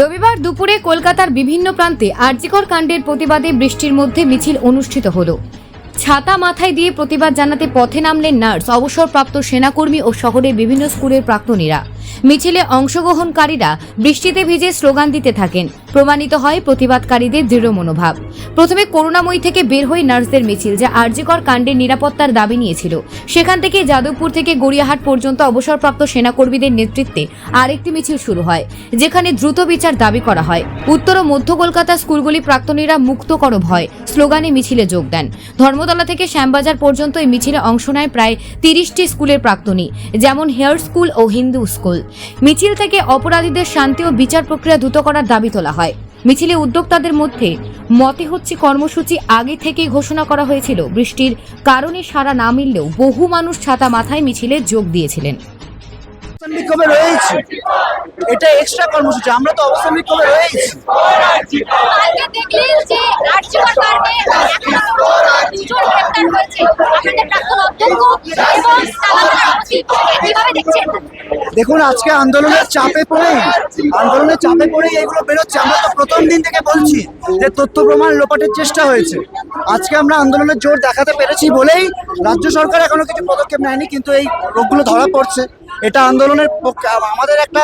রবিবার দুপুরে কলকাতার বিভিন্ন প্রান্তে আর্জিকর কাণ্ডের প্রতিবাদে বৃষ্টির মধ্যে মিছিল অনুষ্ঠিত হলো। ছাতা মাথায় দিয়ে প্রতিবাদ জানাতে পথে নামলেন নার্স, অবসরপ্রাপ্ত সেনাকর্মী ও শহরের বিভিন্ন স্কুলের প্রাক্তনীরা। মিছিলে অংশগ্রহণকারীরা বৃষ্টিতে ভিজে স্লোগান দিতে থাকেন। প্রমাণিত হয় প্রতিবাদকারীদের দৃঢ় মনোভাব। প্রথমে করুণাময়ী থেকে বের হয়ে নার্সদের মিছিল যা আর্জিকর কাণ্ডের নিরাপত্তার দাবি নিয়েছিল। সেখান থেকে যাদবপুর থেকে গড়িয়াহাট পর্যন্ত অবসরপ্রাপ্ত সেনাকর্মীদের নেতৃত্বে আরেকটি মিছিল শুরু হয়, যেখানে দ্রুত বিচার দাবি করা হয়। উত্তর ও মধ্য কলকাতা স্কুলগুলি প্রাক্তনীরা মুক্ত করো ভয় স্লোগানে মিছিলে যোগ দেন। ধর্মতলা থেকে শ্যামবাজার পর্যন্ত এই মিছিলে অংশ নেয় প্রায় তিরিশটি স্কুলের প্রাক্তনী, যেমন হেয়ার স্কুল ও হিন্দু স্কুল। মিছিল থেকে অপরাধীদের শান্তি ও বিচার প্রক্রিয়া দ্রুত করার দাবি তোলা হয়। মিছিলে উদ্যোক্তাদের মধ্যে মতে হচ্ছে কর্মসূচি আগে থেকেই ঘোষণা করা হয়েছিল। বৃষ্টির কারণে সারা না মিললেও বহু মানুষ ছাতা মাথায় মিছিলে যোগ দিয়েছিলেন। বিক্ষোভে রয়েছি এটা এক্সট্রা কর্মসূচি আমরা তো অবস্থান বিক্ষোভে রয়েছি দেখুন আজকে আন্দোলনের চাপে পড়েই আন্দোলনের চাপে পড়েই এগুলো বেরোচ্ছে আমরা তো প্রথম দিন থেকে বলছি যে তথ্য প্রমাণ লোপাটের চেষ্টা হয়েছে আজকে আমরা আন্দোলনের জোর দেখাতে পেরেছি বলেই রাজ্য সরকার এখনও কিছু পদক্ষেপ নেয়নি কিন্তু এই রোগগুলো ধরা পড়ছে এটা আন্দোলনের পক্ষে আমাদের একটা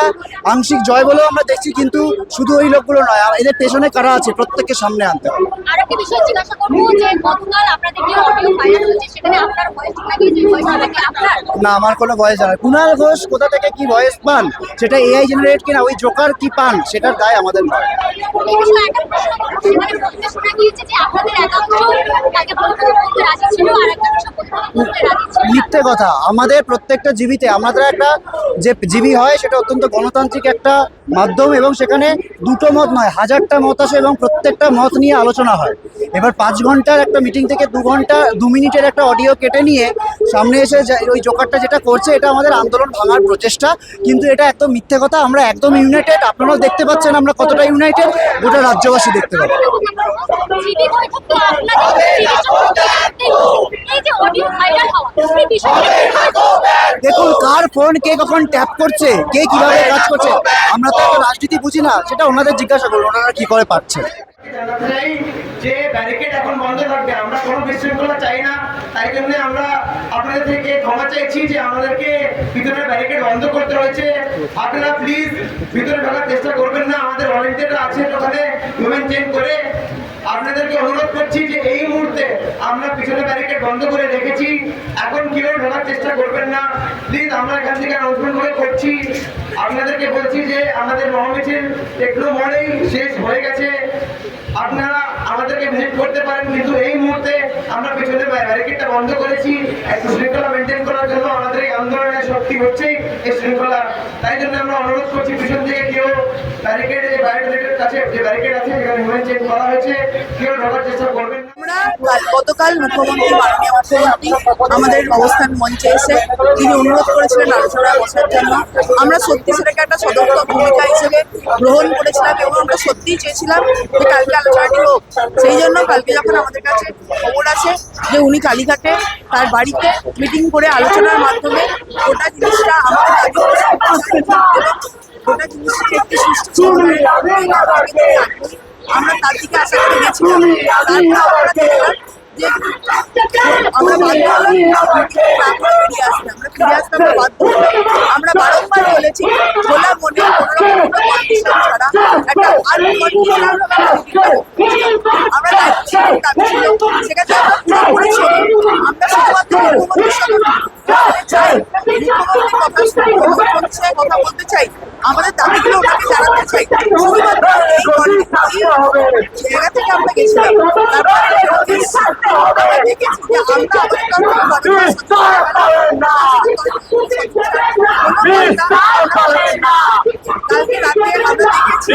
আংশিক জয় বলেও আমরা দেখছি কিন্তু শুধু ওই লোকগুলো নয় আর এদের পেছনে কারা আছে প্রত্যেককে সামনে আনতে হবে। না আমার কোনো ভয়েস জানায় কুণাল ঘোষ কোথা থেকে কি ভয়েস পান? সেটা এআই জেনারেট কিনা ওই জোকার কি পান সেটার দায় আমাদের নয়। মিথ্যে কথা। আমাদের প্রত্যেকটা জীবিতে আমাদের একটা যে জীবী হয় সেটা অত্যন্ত গণতান্ত্রিক একটা মাধ্যম এবং সেখানে দুটো মত নয় হাজারটা মত আসে এবং প্রত্যেকটা মত নিয়ে আলোচনা হয়। এবার পাঁচ ঘণ্টার একটা মিটিং থেকে দু ঘণ্টা দু মিনিটের একটা অডিও কেটে নিয়ে সামনে এসে ওই জোকারটা যেটা করছে এটা আমাদের আন্দোলন ভাঙার প্রচেষ্টা। কিন্তু এটা একদম মিথ্যে কথা আমরা একদম ইউনাইটেড আপনারাও দেখতে পাচ্ছেন আমরা কতটা ইউনাইটেড গোটা রাজ্যবাসী দেখতে বিষয়টা দেখুন কার ফোন কে কখন ট্যাপ করছে, কে কীভাবে কাজ করছে, আমরা তো রাজনীতি বুঝি না, সেটা ওনাদের জিজ্ঞাসা করুন, ওনারা কি করে পাচ্ছে যে ব্যারিকেড এখন বন্ধ থাকবে, আমরা কোনো বিশৃঙ্খলা চাই না, তাই জন্য আমরা আপনাদের থেকে ক্ষমা চাইছি যে আমাদেরকে ভিতরে ব্যারিকেড বন্ধ করতে হয়েছে। আপনারা প্লিজ ভিতরে ঢোকার চেষ্টা করবেন না, আমাদের ভলেন্টিয়াররা আছেন ওখানে মুভমেন্ট চেঞ্জ করে। আপনাদেরকে অনুরোধ করছি যে এই মুহূর্তে আমরা পিছনে ব্যারিকেড বন্ধ করে রেখেছি। এখন কেউ ঢোকার চেষ্টা করবেন না? প্লিজ আমরা এখান থেকে অ্যানাউন্সমেন্ট করে করছি। আপনাদেরকে বলছি যে আমাদের মহামিছিল টেকনো মলেই শেষ হয়ে গেছে। আপনারা আমাদেরকে ভিজিট করতে পারেন, কিন্তু এই মুহূর্তে আমরা পিছনে ব্যারিকেডটা বন্ধ করেছি একটু শৃঙ্খলা মেনটেন করার জন্য আমাদের এই আন্দোলনের শক্তি হচ্ছেই এই শৃঙ্খলা। তাই জন্য আমরা অনুরোধ করছি পিছন থেকে কেউ ব্যারিকেড যে ব্যারিকেডের কাছে যে ব্যারিকেড আছে যেখানে হিউম্যান চেঞ্জ করা হয়েছে। কেউ ঢোকার চেষ্টা করবেন গতকাল মুখ্যমন্ত্রী মাননীয় মুখ্যমন্ত্রী আমাদের অবস্থান মঞ্চে এসে তিনি অনুরোধ করেছিলেন আলোচনায় বসার জন্য। আমরা সত্যি সেটাকে একটা সতর্ক ভূমিকা হিসেবে গ্রহণ করেছিলাম এবং আমরা সত্যিই চেয়েছিলাম যে কালকে আলোচনাটি হোক। সেই জন্য কালকে যখন আমাদের কাছে খবর আছে যে উনি কালীঘাটে তার বাড়িতে মিটিং করে আলোচনার মাধ্যমে গোটা জিনিসটা আমাদের গোটা জিনিসটা একটি। আমরা তার দিকে আশা করে গেছিলাম আমরা আসতে, আমরা ফিরে আসতে আমরা বারংবার বলেছি খোলা মনে কোনো একটা আমরা দায়িত্ব ছিল দাবি ছিল সেক্ষেত্রে আমরা পুরোপুরি ছিল আমরা শুধুমাত্র মুখ্যমন্ত্রীর সঙ্গে কথা চাই মুখ্যমন্ত্রীর কথা কথা বলতে চাই। আমাদের দাবিগুলো ওনাকে জানাতে চাই। শুধুমাত্র জায়গা থেকে আমরা গেছিলাম। আমরা দেখেছি যে আমরা আমাদের কালকে রাতে আমরা দেখেছি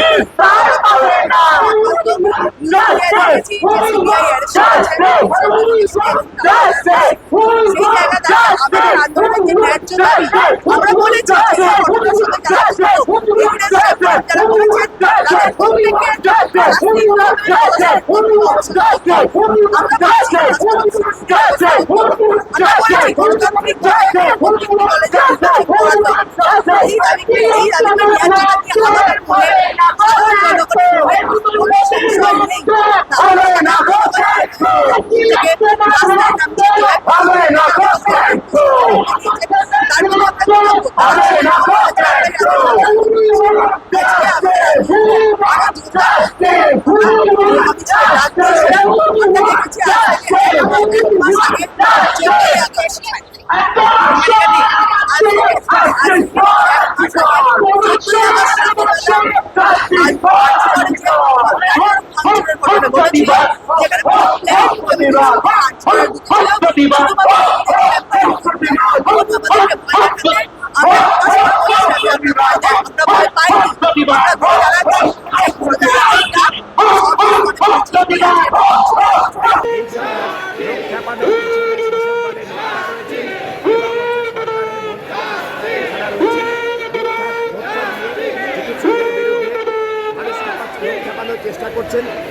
আমরা বলেছি যে এই ঘটনার সাথে যারা যুক্ত, ইংরেজরা যারা করেছেন তাদের প্রত্যেককে শাস্তিমূলকভাবে অবশ্যই আমরা বলেছি আমরা বলেছি গণতান্ত্রিক ভোটিং কলেজে নির্বাচন করাতে এই দাবিকে এই দাবিকে ন্যায্য দাবি আমাদের মনে সাধারণ জনগণের মনে কোনো সংশয় নেই তাহলে না থেকে রাস্তায় নামতে তার জন্য আমরা চাপানোর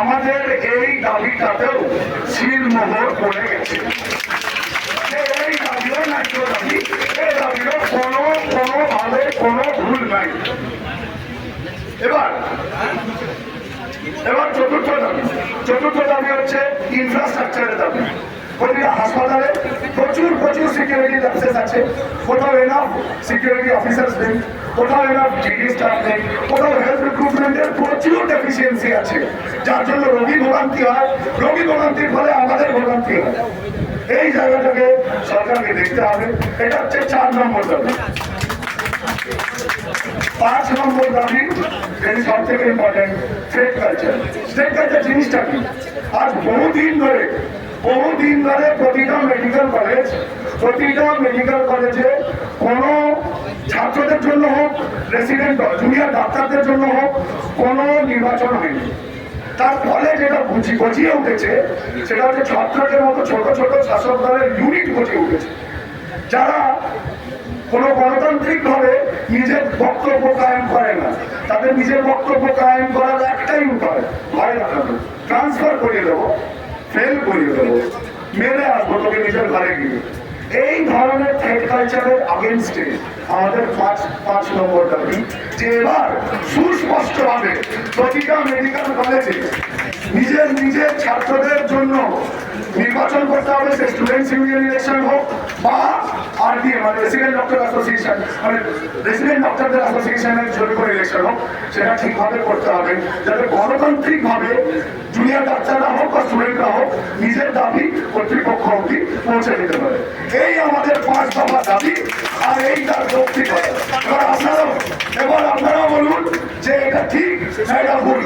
আমাদের এই দাবিটাতেও শিলমোহর পড়ে গেছে। এই দাবিও ন্যায্য দাবি এই দাবিও কোনো কোনোভাবে কোনো ভুল নাই। এবার এবার চতুর্থ দাবি। চতুর্থ দাবি হচ্ছে ইনফ্রাস্ট্রাকচারের দাবি। হাসপাতালে প্রচুর প্রচুর সিকিউরিটি অ্যাক্সেস আছে। কোথাও এনাফ সিকিউরিটি অফিসার্স নেই, কোথাও এনাফ জিডি স্টাফ নেই, কোথাও হেলথ রিক্রুটমেন্টের প্রচুর ডেফিসিয়েন্সি আছে। যার জন্য রোগী ভোগান্তি হয়। রোগী ভোগান্তির ফলে আমাদের ভোগান্তি হয়। এই জায়গাটাকে সরকারকে দেখতে হবে। এটা হচ্ছে চার নম্বর দাবি। পাঁচ নম্বর দাবি এটি সব থেকে important state culture state culture জিনিসটা কি? আজ বহুদিন ধরে বহুদিন ধরে প্রতিটা মেডিকেল কলেজ প্রতিটা মেডিকেল কলেজে কোনো ছাত্রদের জন্য হোক রেসিডেন্ট জুনিয়র ডাক্তারদের জন্য হোক, কোনো নির্বাচন হয়নি। তার ফলে যেটা বুঝি, গজিয়ে উঠেছে, সেটা হচ্ছে ছাত্রদের মতো ছোট ছোট শাসক দলের ইউনিট গজিয়ে উঠেছে। যারা কোনো গণতান্ত্রিক ভাবে নিজের বক্তব্য কায়েম করে না, তাদের নিজের বক্তব্য কায়েম করার একটাই উপায়, ভয় দেখাবো ট্রান্সফার করিয়ে দেবো। ফেল করিয়ে দেবো, মেরে আসব তোকে নিজের ঘরে গিয়ে। এই ধরনের থ্রেড কালচারের আগেনস্টে আমাদের পাঁচ পাঁচ নম্বর দাবি। যে এবার সুস্পষ্টভাবে প্রতিটা মেডিকেল কলেজে নিজের নিজের ছাত্রদের জন্য নির্বাচন করতে হবে, সে স্টুডেন্টস ইউনিয়ন ইলেকশন হোক বা আরডিএ মানে রেসিডেন্ট ডক্টর অ্যাসোসিয়েশন মানে রেসিডেন্ট ডক্টরদের অ্যাসোসিয়েশনের জন্য ইলেকশন হোক, সেটা ঠিকভাবে করতে হবে। যাতে গণতান্ত্রিকভাবে জুনিয়র স্টুডেন্টরা হোক নিজের দাবি কর্তৃপক্ষ অব্দি পৌঁছে দিতে পারে। এই আমাদের পাঁচ দফা দাবি আর এই তার যৌক্তিকতা এবার আপনারাও এবার আপনারা বলুন যে এটা ঠিক না এটা ভুল।